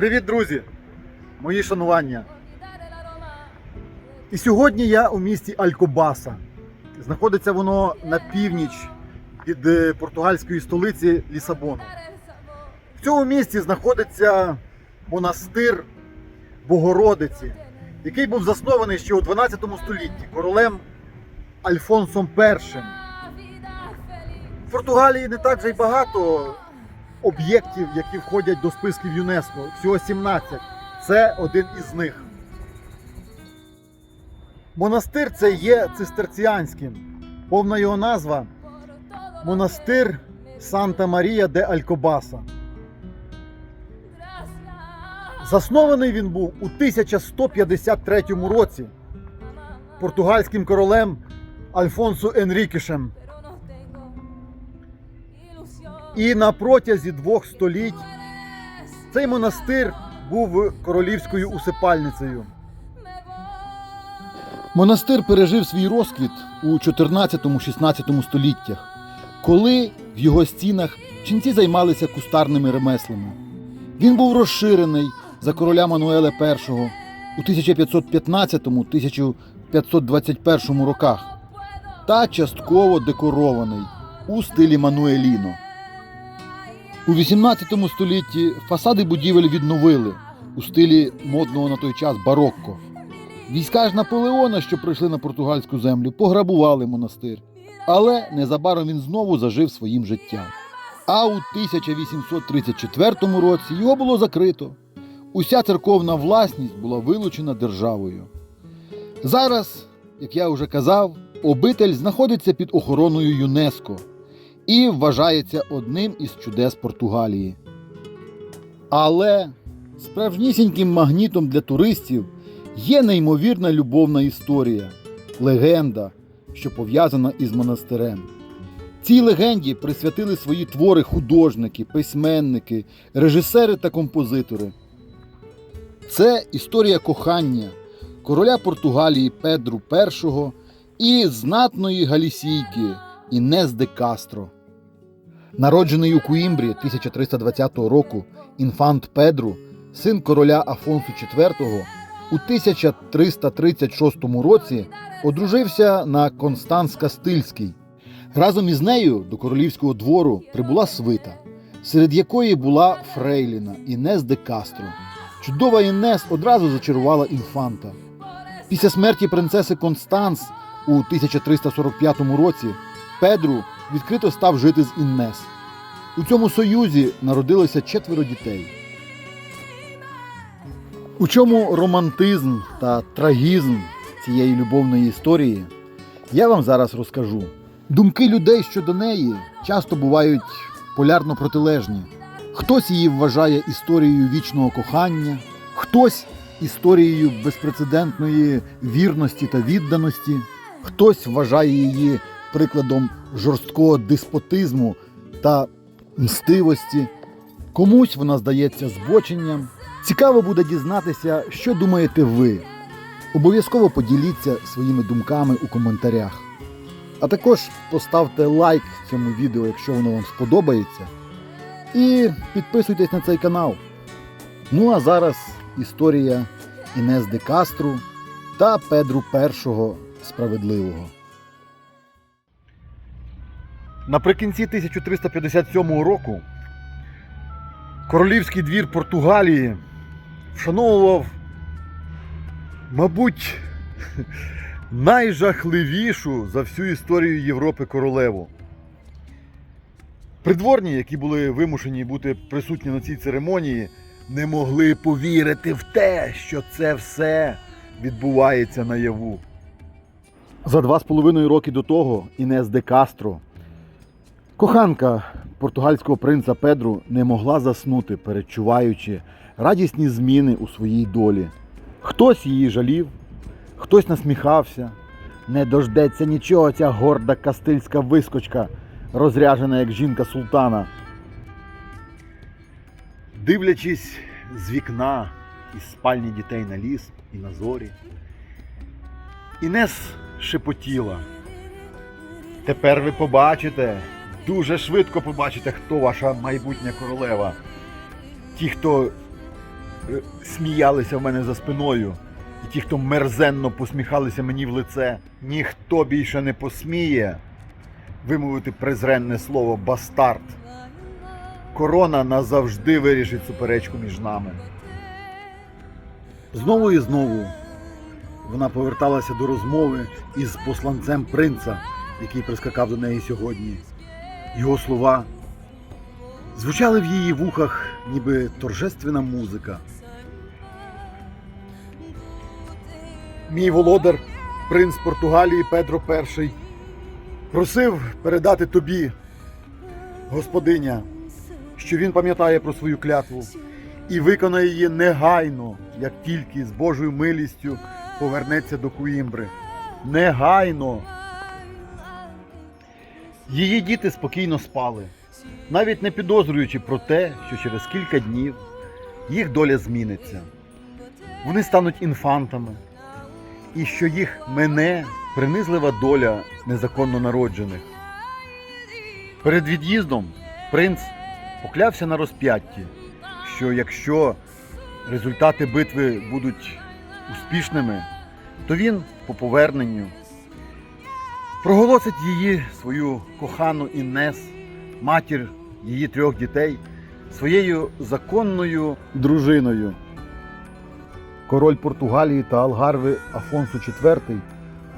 Привіт, друзі! Мої шанування. І сьогодні я у місті Алькобаса. Знаходиться воно на північ від е, португальської столиці Лісабону. В цьому місті знаходиться монастир Богородиці, який був заснований ще у 12 столітті королем Альфонсом І. В Португалії не так же й багато об'єктів, які входять до списків ЮНЕСКО. Всього 17. Це один із них. Монастир це є цистерціанським. Повна його назва Монастир Санта Марія де Алькобаса. Заснований він був у 1153 році португальським королем Альфонсо Енрікішем. І на протязі двох століть цей монастир був королівською усипальницею. Монастир пережив свій розквіт у 14-16 століттях, коли в його стінах ченці займалися кустарними ремеслами. Він був розширений за короля Мануеля І у 1515-1521 роках та частково декорований у стилі Мануеліно. У 18 столітті фасади будівель відновили у стилі модного на той час барокко. Війська ж Наполеона, що прийшли на португальську землю, пограбували монастир. Але незабаром він знову зажив своїм життям. А у 1834 році його було закрито. Уся церковна власність була вилучена державою. Зараз, як я вже казав, обитель знаходиться під охороною ЮНЕСКО і вважається одним із чудес Португалії. Але справжнісіньким магнітом для туристів є неймовірна любовна історія, легенда, що пов'язана із монастирем. Цій легенді присвятили свої твори художники, письменники, режисери та композитори. Це історія кохання короля Португалії Педру І і знатної галісійки Інес де Кастро. Народжений у Куімбрі 1320 року інфант Педру, син короля Афонсу IV, у 1336 році одружився на Констанс Кастильський. Разом із нею до королівського двору прибула свита, серед якої була Фрейліна Інес де Кастро. Чудова Інес одразу зачарувала інфанта. Після смерті принцеси Констанс у 1345 році Педру відкрито став жити з Іннес. У цьому союзі народилося четверо дітей. У чому романтизм та трагізм цієї любовної історії, я вам зараз розкажу. Думки людей щодо неї часто бувають полярно протилежні. Хтось її вважає історією вічного кохання, хтось історією безпрецедентної вірності та відданості, хтось вважає її прикладом жорсткого деспотизму та мстивості. Комусь вона здається збоченням. Цікаво буде дізнатися, що думаєте ви. Обов'язково поділіться своїми думками у коментарях. А також поставте лайк цьому відео, якщо воно вам сподобається. І підписуйтесь на цей канал. Ну а зараз історія Інес де Кастру та Педру І Справедливого. Наприкінці 1357 року королівський двір Португалії вшановував, мабуть, найжахливішу за всю історію Європи королеву. Придворні, які були вимушені бути присутні на цій церемонії, не могли повірити в те, що це все відбувається наяву. За два з половиною роки до того Інес де Кастро, коханка португальського принца Педру, не могла заснути, передчуваючи радісні зміни у своїй долі. Хтось її жалів, хтось насміхався. Не дождеться нічого ця горда кастильська вискочка, розряжена як жінка султана. Дивлячись з вікна із спальні дітей на ліс і на зорі, Інес шепотіла. Тепер ви побачите, дуже швидко побачите, хто ваша майбутня королева. Ті, хто е, сміялися в мене за спиною, і ті, хто мерзенно посміхалися мені в лице, ніхто більше не посміє вимовити презренне слово бастард. Корона назавжди вирішить суперечку між нами. Знову і знову вона поверталася до розмови із посланцем принца, який прискакав до неї сьогодні. Його слова звучали в її вухах, ніби торжественна музика. Мій володар, принц Португалії Педро І, просив передати тобі, господиня, що він пам'ятає про свою клятву і виконає її негайно, як тільки з Божою милістю повернеться до Куімбри. Негайно. Її діти спокійно спали, навіть не підозрюючи про те, що через кілька днів їх доля зміниться. Вони стануть інфантами, і що їх мене принизлива доля незаконно народжених. Перед від'їздом принц поклявся на розп'ятті, що якщо результати битви будуть успішними, то він по поверненню проголосить її свою кохану Іннес, матір її трьох дітей, своєю законною дружиною. Король Португалії та Алгарви Афонсо IV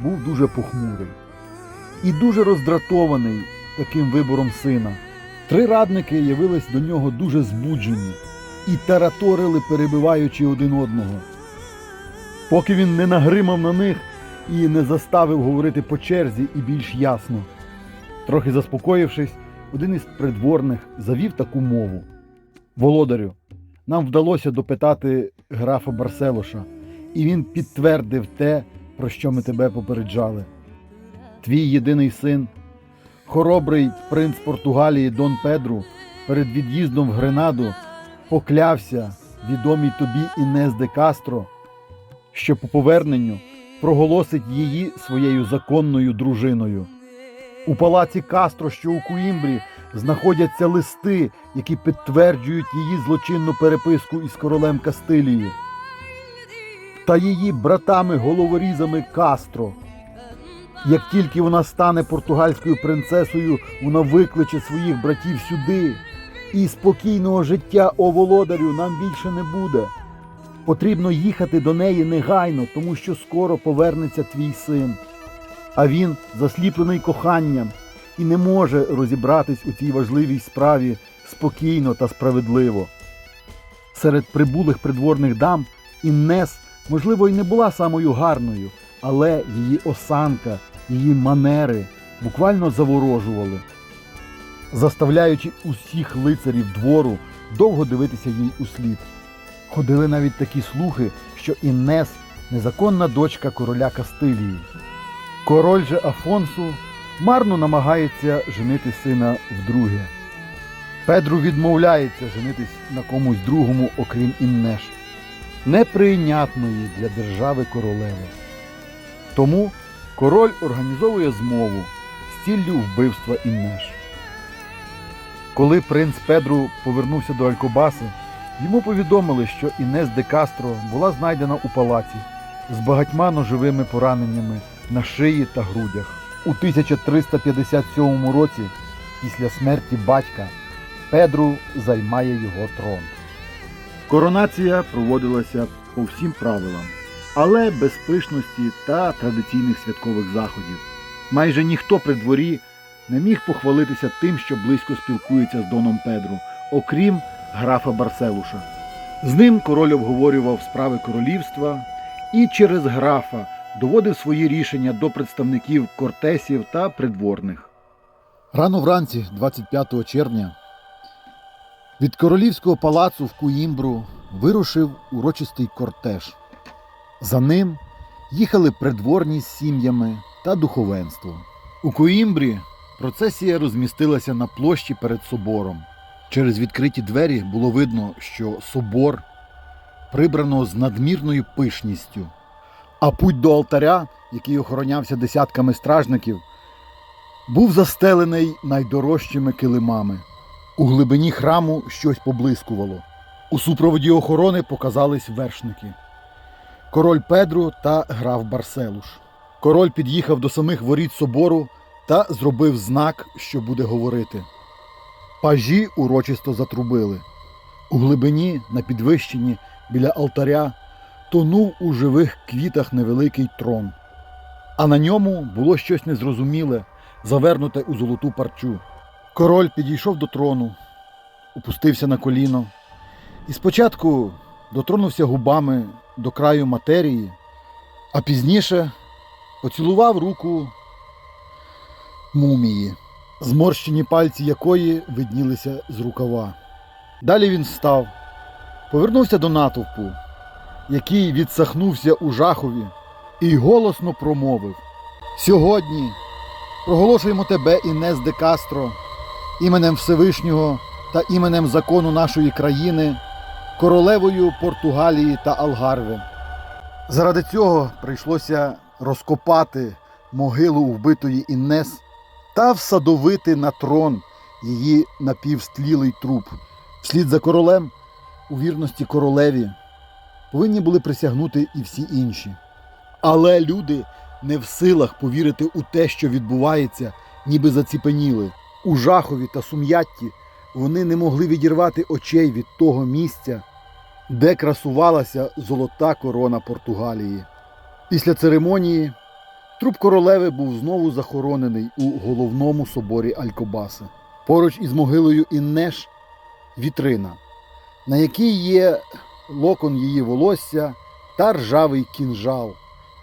був дуже похмурий і дуже роздратований таким вибором сина. Три радники явились до нього дуже збуджені і тараторили, перебиваючи один одного. Поки він не нагримав на них і не заставив говорити по черзі і більш ясно. Трохи заспокоївшись, один із придворних завів таку мову. Володарю, нам вдалося допитати графа Барселоша, і він підтвердив те, про що ми тебе попереджали. Твій єдиний син, хоробрий принц Португалії Дон Педру, перед від'їздом в Гренаду поклявся відомій тобі Інес де Кастро, що по поверненню проголосить її своєю законною дружиною. У палаці Кастро, що у Куімбрі, знаходяться листи, які підтверджують її злочинну переписку із королем Кастилії та її братами-головорізами Кастро. Як тільки вона стане португальською принцесою, вона викличе своїх братів сюди, і спокійного життя о володарю нам більше не буде. Потрібно їхати до неї негайно, тому що скоро повернеться твій син. А він засліплений коханням і не може розібратись у цій важливій справі спокійно та справедливо. Серед прибулих придворних дам Іннес, можливо, й не була самою гарною, але її осанка, її манери буквально заворожували, заставляючи усіх лицарів двору довго дивитися їй услід. Ходили навіть такі слухи, що Іннес незаконна дочка короля Кастилії. Король же Афонсу марно намагається женити сина вдруге. Педру відмовляється женитись на комусь другому, окрім Іннеш, неприйнятної для держави королеви. Тому король організовує змову з ціллю вбивства Іннеш. Коли принц Педру повернувся до Алькобаси, йому повідомили, що Інес де Кастро була знайдена у палаці з багатьма ножовими пораненнями на шиї та грудях. У 1357 році, після смерті батька, Педру займає його трон. Коронація проводилася по всім правилам, але без пишності та традиційних святкових заходів. Майже ніхто при дворі не міг похвалитися тим, що близько спілкується з Доном Педру, окрім графа Барселуша. З ним король обговорював справи королівства і через графа доводив свої рішення до представників кортесів та придворних. Рано вранці, 25 червня, від королівського палацу в Куїмбру вирушив урочистий кортеж. За ним їхали придворні з сім'ями та духовенство. У Куїмбрі процесія розмістилася на площі перед собором. Через відкриті двері було видно, що собор прибрано з надмірною пишністю. А путь до алтаря, який охоронявся десятками стражників, був застелений найдорожчими килимами. У глибині храму щось поблискувало. У супроводі охорони показались вершники. Король Педро та граф Барселуш. Король під'їхав до самих воріт собору та зробив знак, що буде говорити. Пажі урочисто затрубили. У глибині, на підвищенні, біля алтаря, тонув у живих квітах невеликий трон. А на ньому було щось незрозуміле, завернуте у золоту парчу. Король підійшов до трону, опустився на коліно і спочатку дотронувся губами до краю матерії, а пізніше поцілував руку мумії, зморщені пальці якої виднілися з рукава. Далі він встав, повернувся до натовпу, який відсахнувся у жахові, і голосно промовив: Сьогодні проголошуємо тебе, Інес де Кастро, іменем Всевишнього та іменем закону нашої країни, королевою Португалії та Алгарви. Заради цього прийшлося розкопати могилу вбитої Іннес та всадовити на трон її напівстлілий труп. Вслід за королем у вірності королеві повинні були присягнути і всі інші. Але люди не в силах повірити у те, що відбувається, ніби заціпеніли. У жахові та сум'ятті вони не могли відірвати очей від того місця, де красувалася золота корона Португалії. Після церемонії труп королеви був знову захоронений у головному соборі Алькобаси. Поруч із могилою Іннеш вітрина, на якій є локон її волосся та ржавий кінжал,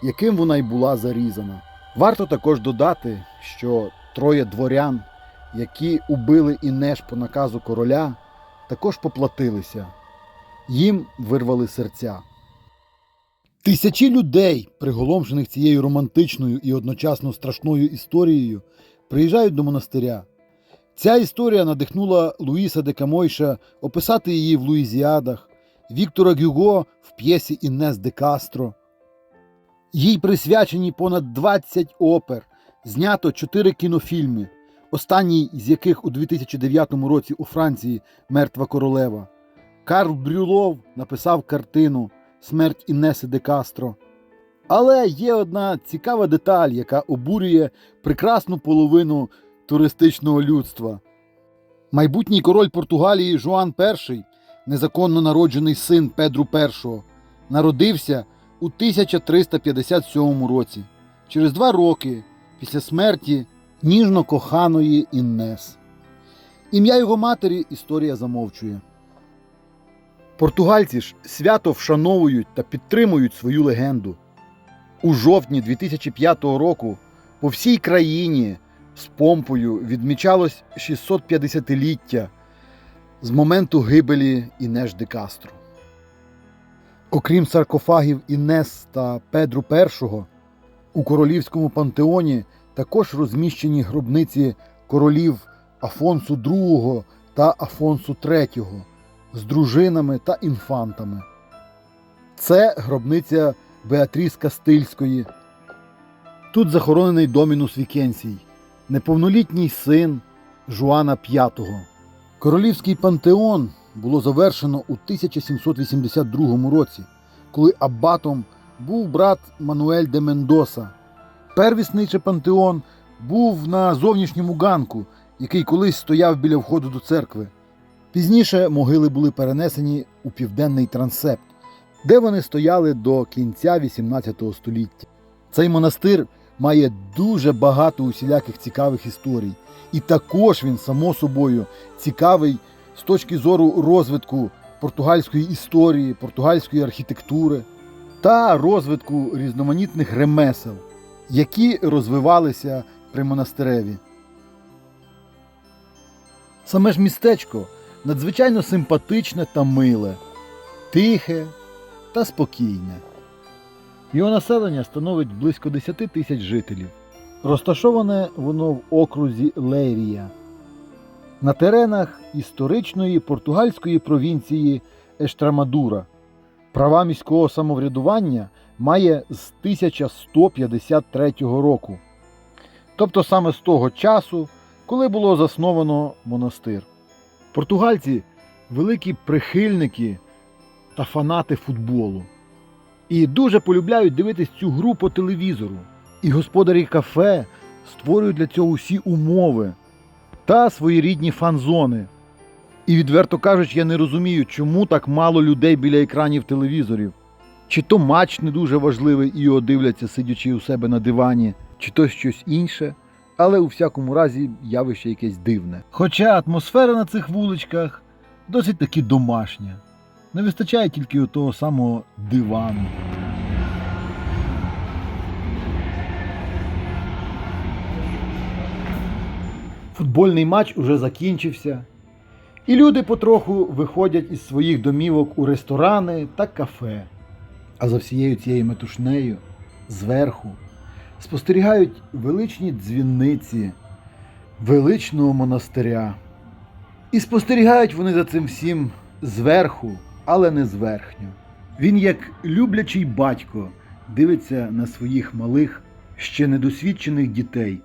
яким вона й була зарізана. Варто також додати, що троє дворян, які убили Інеш по наказу короля, також поплатилися. Їм вирвали серця. Тисячі людей, приголомшених цією романтичною і одночасно страшною історією, приїжджають до монастиря. Ця історія надихнула Луїса де Камойша описати її в Луїзіадах, Віктора Гюго в п'єсі Іннес де Кастро. Їй присвячені понад 20 опер, знято 4 кінофільми, останній з яких у 2009 році у Франції Мертва королева. Карл Брюлов написав картину Смерть Іннеси де Кастро. Але є одна цікава деталь, яка обурює прекрасну половину туристичного людства. Майбутній король Португалії Жуан І, незаконно народжений син Педру І, народився у 1357 році, через два роки після смерті ніжно коханої Іннес. Ім'я його матері історія замовчує. Португальці ж свято вшановують та підтримують свою легенду. У жовтні 2005 року по всій країні з помпою відмічалось 650-ліття з моменту гибелі Інеш де Кастро. Окрім саркофагів Інес та Педру І, у королівському пантеоні також розміщені гробниці королів Афонсу II та Афонсу III з дружинами та інфантами. Це гробниця Беатріс Кастильської. Тут захоронений Домінус Вікенсій, неповнолітній син Жуана V. Королівський пантеон було завершено у 1782 році, коли аббатом був брат Мануель де Мендоса. Первісний пантеон був на зовнішньому ганку, який колись стояв біля входу до церкви. Пізніше могили були перенесені у південний трансепт, де вони стояли до кінця XVIII століття. Цей монастир має дуже багато усіляких цікавих історій, і також він, само собою, цікавий з точки зору розвитку португальської історії, португальської архітектури та розвитку різноманітних ремесел, які розвивалися при монастиреві. Саме ж містечко надзвичайно симпатичне та миле, тихе та спокійне. Його населення становить близько 10 тисяч жителів. Розташоване воно в окрузі Лейрія на теренах історичної португальської провінції Ештрамадура. Права міського самоврядування має з 1153 року, тобто саме з того часу, коли було засновано монастир. Португальці великі прихильники та фанати футболу. І дуже полюбляють дивитись цю гру по телевізору. І господарі кафе створюють для цього усі умови та своєрідні фан-зони. І відверто кажучи, я не розумію, чому так мало людей біля екранів телевізорів. Чи то матч не дуже важливий і його дивляться, сидячи у себе на дивані, чи то щось інше, але у всякому разі явище якесь дивне. Хоча атмосфера на цих вуличках досить таки домашня. Не вистачає тільки того самого дивану. Футбольний матч уже закінчився, і люди потроху виходять із своїх домівок у ресторани та кафе. А за всією цією метушнею зверху спостерігають величні дзвіниці величного монастиря. І спостерігають вони за цим всім зверху, але не зверхньо. Він, як люблячий батько, дивиться на своїх малих, ще недосвідчених дітей,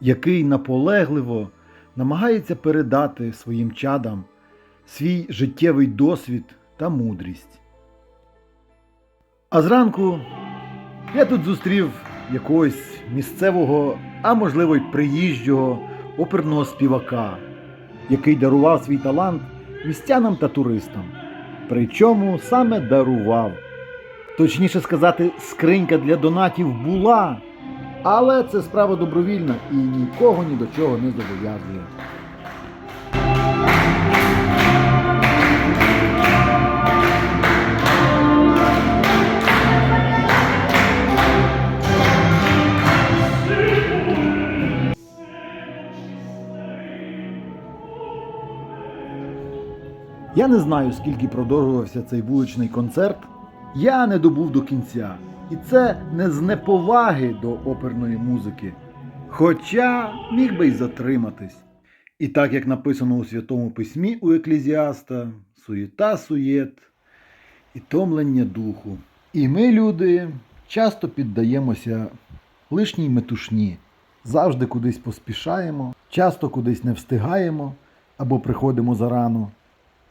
який наполегливо намагається передати своїм чадам свій життєвий досвід та мудрість. А зранку я тут зустрів якогось місцевого, а можливо й приїжджого оперного співака, який дарував свій талант містянам та туристам. Причому саме дарував. Точніше сказати, скринька для донатів була, але це справа добровільна і нікого ні до чого не зобов'язує. Я не знаю, скільки продовжувався цей вуличний концерт. Я не добув до кінця. І це не з неповаги до оперної музики. Хоча міг би й затриматись. І так як написано у Святому Письмі у Еклезіаста, суєта суєт і томлення духу. І ми, люди, часто піддаємося лишній метушні, завжди кудись поспішаємо, часто кудись не встигаємо або приходимо зарано.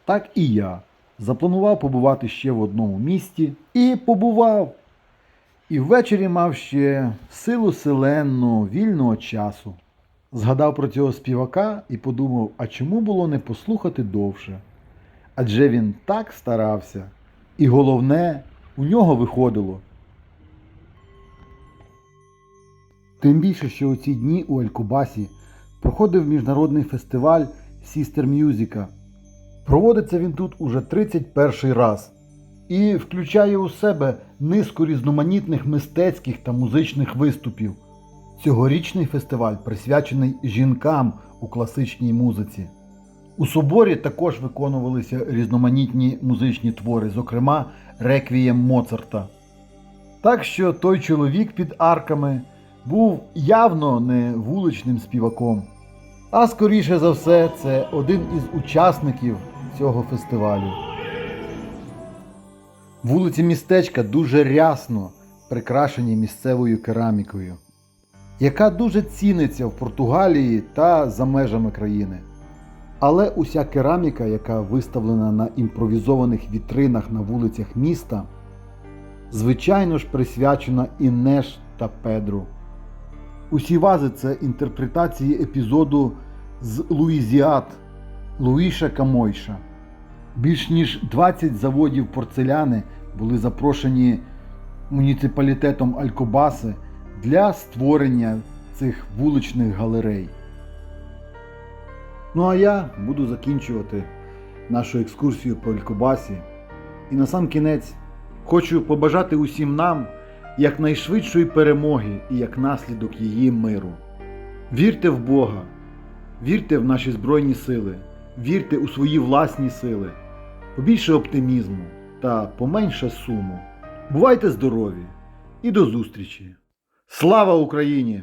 Так і я запланував побувати ще в одному місті і побував. І ввечері мав ще силу селенну, вільного часу. Згадав про цього співака і подумав, а чому було не послухати довше? Адже він так старався, і головне, у нього виходило. Тим більше, що у ці дні у Алькубасі проходив міжнародний фестиваль Сістер Мюзіка. Проводиться він тут уже 31 раз і включає у себе низку різноманітних мистецьких та музичних виступів. Цьогорічний фестиваль присвячений жінкам у класичній музиці. У соборі також виконувалися різноманітні музичні твори, зокрема реквієм Моцарта. Так що той чоловік під арками був явно не вуличним співаком. А скоріше за все, це один із учасників цього фестивалю. Вулиці містечка дуже рясно прикрашені місцевою керамікою, яка дуже ціниться в Португалії та за межами країни. Але уся кераміка, яка виставлена на імпровізованих вітринах на вулицях міста, звичайно ж присвячена Інеш та Педру. Усі вази це інтерпретації епізоду з Луїзіат Луїша Камойша. Більш ніж 20 заводів порцеляни були запрошені муніципалітетом Алькобаси для створення цих вуличних галерей. Ну а я буду закінчувати нашу екскурсію по Алькобасі. І на сам кінець хочу побажати усім нам якнайшвидшої перемоги і як наслідок її миру. Вірте в Бога, вірте в наші Збройні сили, вірте у свої власні сили, побільше оптимізму та поменше суму. Бувайте здорові і до зустрічі! Слава Україні!